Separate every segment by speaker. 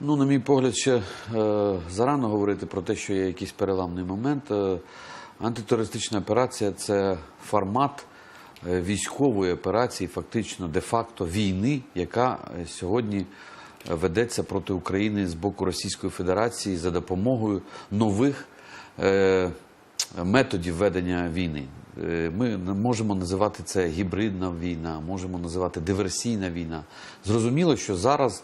Speaker 1: Ну, на мій погляд, ще е, зарано говорити про те, що є якийсь переламний момент. Е, антитерористична операція це формат е, військової операції, фактично де-факто війни, яка е, сьогодні е, ведеться проти України з боку Російської Федерації за допомогою нових е, методів ведення війни. Ми можемо називати це гібридна війна, можемо називати диверсійна війна. Зрозуміло, що зараз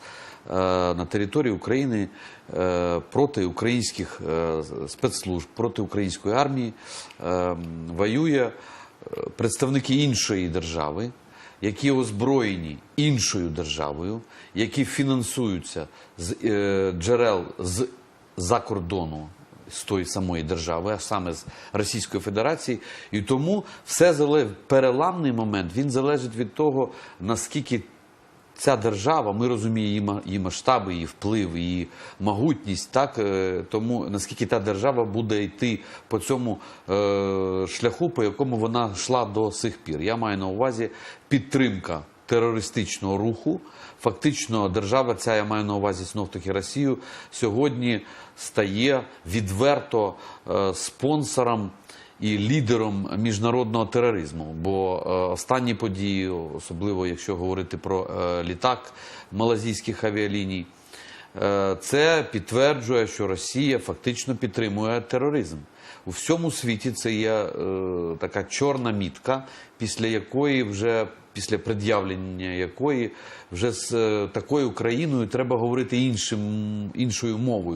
Speaker 1: на території України е, проти українських е, спецслужб, проти української армії е, воює е, представники іншої держави, які озброєні іншою державою, які фінансуються з е, джерел з за кордону з тої самої держави, а саме з Російської Федерації. І тому все переламний момент він залежить від того, наскільки ця держава, ми розуміємо її, масштаби, її вплив, її могутність, так е, тому наскільки та держава буде йти по цьому е, шляху, по якому вона йшла до сих пір. Я маю на увазі підтримка терористичного руху. Фактично, держава, ця я маю на увазі знов таки Росію, сьогодні стає відверто е, спонсором і лідером міжнародного тероризму. Бо е, останні події, особливо якщо говорити про е, літак малазійських авіаліній, е, це підтверджує, що Росія фактично підтримує тероризм. У всьому світі це є така чорна мітка, після якої вже після пред'явлення якої вже з такою країною треба говорити іншим іншою мовою.